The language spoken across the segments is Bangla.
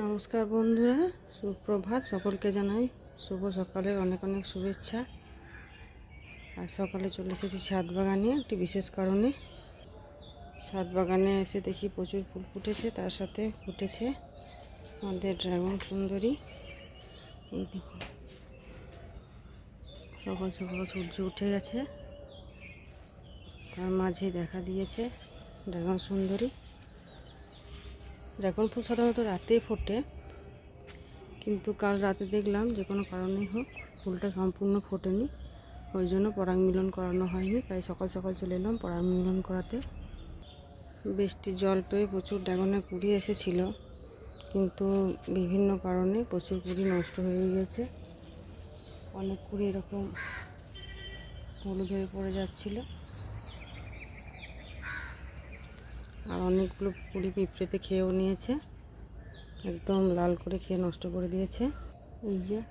নমস্কার বন্ধুরা, সুপ্রভাত। সকলকে জানাই শুভ সকালের অনেক অনেক শুভেচ্ছা। আর সকালে চলে এসেছি ছাদ বাগানে একটি বিশেষ কারণে। ছাদ বাগানে এসে দেখি প্রচুর ফুল ফুটেছে, তার সাথে ফুটেছে আমাদের ড্রাগন সুন্দরী। এই দেখুন, সকাল সকাল সূর্য উঠে গেছে। তার মাঝে দেখা দিয়েছে ড্রাগন সুন্দরী। ড্রাগন ফুল সাধারণত রাতে ফোটে, কিন্তু কাল রাতে দেখলাম যে কোনো কারণেই হোক ফুলটা সম্পূর্ণ ফোটেনি। ওই জন্য পরাগ মিলন করানো হয়নি, তাই সকাল সকাল চলে এলাম পরাগ মিলন করাতে। বৃষ্টির জল পেয়ে প্রচুর ড্রাগনের কুড়ি এসেছিল, কিন্তু বিভিন্ন কারণে প্রচুর কুড়ি নষ্ট হয়ে গিয়েছে। অনেক কুড়ি এরকম হলুদ হয়ে পড়ে যাচ্ছিল। আর অনেকগুলো পুরি পিঁপড়েতে খেয়েও নিয়েছে। একদম লাল করে খেয়ে নষ্ট করে দিয়েছে। এই যে,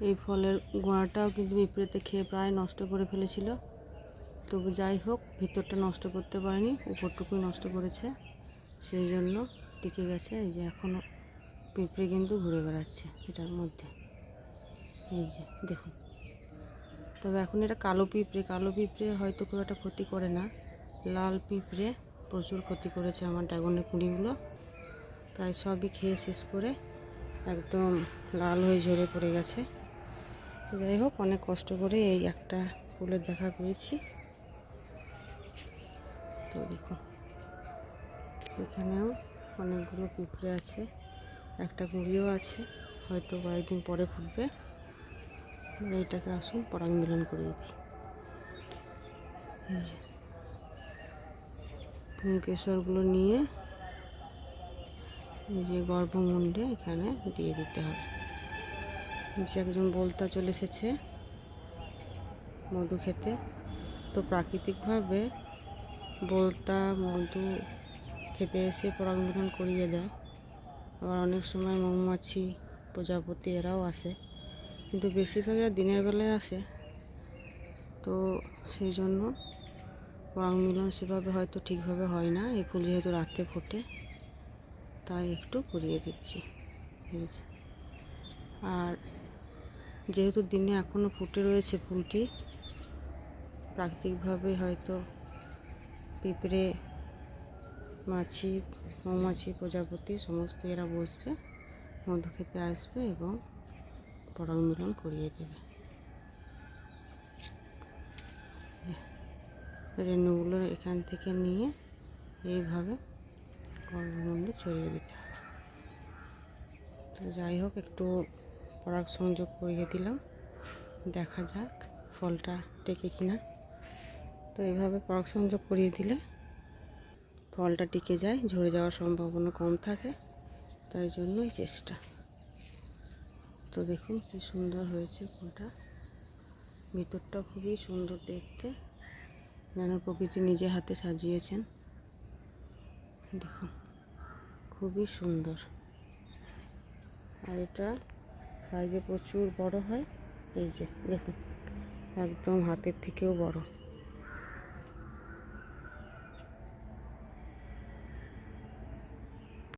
এই ফলের গোড়াটাও কিন্তু পিঁপড়েতে খেয়ে প্রায় নষ্ট করে ফেলেছিল। তবু যাই হোক, ভিতরটা নষ্ট করতে পারেনি, উপরটুকুই নষ্ট করেছে। সেই জন্য টিকে গেছে। এই যে এখনও পিঁপড়ে কিন্তু ঘুরে বেড়াচ্ছে এটার মধ্যে। এই যে, দেখুন। তবে এখন এটা কালো পিঁপড়ে কালো পিঁপড়ে হয়তো খুব একটা ক্ষতি করে না। লাল পিঁপড়ে প্রচুর ক্ষতি করেছে আমার ড্রাগনের কুঁড়িগুলো। প্রায় সবই খেয়ে শেষ করে একদম লাল হয়ে ঝরে পড়ে গেছে। তো যাই হোক, অনেক কষ্ট করে এই একটা ফুলের দেখা পেয়েছি। তো দেখুন এখানেও অনেকগুলো পিঁপড়ে আছে, একটা কুঁড়িও আছে, হয়তো কয়েকদিন পরে ফুটবে। এইটাকে আসুন পরাগ মিলন করিয়ে দিই কেশরগুলো নিয়ে এই যে গর্ভমুণ্ডে এখানে দিয়ে দিতে হবে। যে একজন বলতা চলে এসেছে মধু খেতে। তো প্রাকৃতিকভাবে বলতা, মধু খেতে এসে পরাগমিলন করিয়ে দেয়। আবার অনেক সময় মৌমাছি, প্রজাপতি এরাও আসে। কিন্তু বেশিরভাগরা দিনের বেলায় আসে। তো সেই জন্য পরাগ মিলন সেভাবে হয়তো ঠিকভাবে হয় না। এই ফুল যেহেতু রাতে ফোটে, তাই একটু করিয়ে দিচ্ছি। আর যেহেতু দিনে এখনও ফুটে রয়েছে ফুলটি, প্রাকৃতিকভাবে হয়তো পিঁপড়ে, মাছি, মৌমাছি প্রজাপতি সমস্ত এরা বসবে মধু খেতে আসবে এবং পরাগ মিলন করিয়ে দেবে। রেণুগুলো এখান থেকে নিয়ে এইভাবে গর্ভমণ্ডে ছড়িয়ে দিতে হবে। তো যাই হোক, একটু পরাগ সংযোগ করিয়ে দিলাম। দেখা যাক ফলটা টেকে কিনা। তো এইভাবে পরাগ সংযোগ করিয়ে দিলে ফলটা টিকে যায়, ঝরে যাওয়ার সম্ভাবনা কম থাকে, তাই জন্যই চেষ্টা। তো দেখুন কি সুন্দর হয়েছে ফুলটা। ভিতরটা খুবই সুন্দর দেখতে। যেন প্রকৃতি নিজে হাতে সাজিয়েছেন। দেখুন খুবই সুন্দর। আর এটা সাইজে প্রচুর বড় হয়। এই যে, দেখুন, একদম হাতের থেকেও বড়।